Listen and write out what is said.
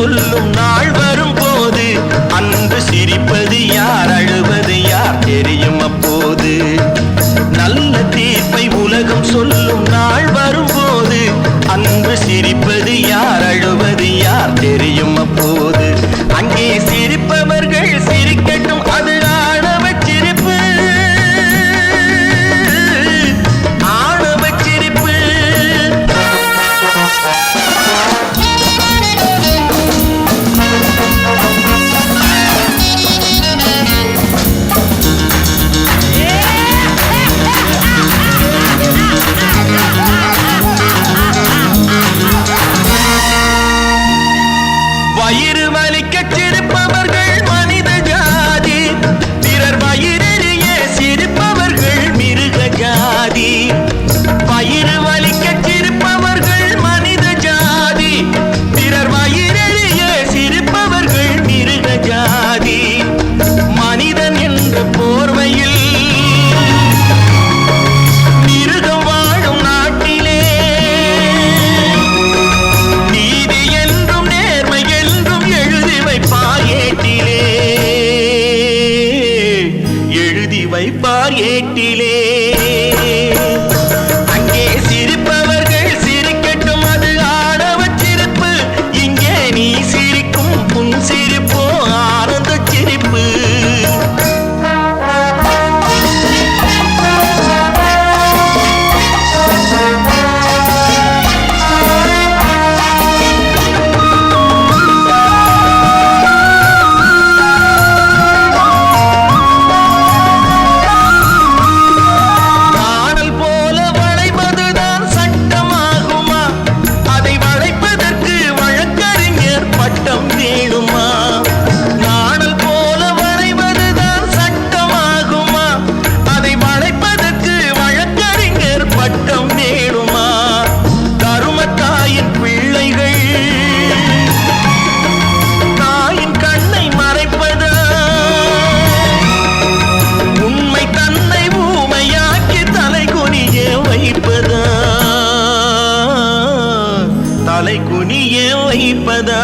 சொல்லும் நாள் வரும் போது அன்பு சிரிப்பது யார் அழுவது யார் தெரியும் அப்போது. நல்ல தீ காலை குனிய வைப்பதா?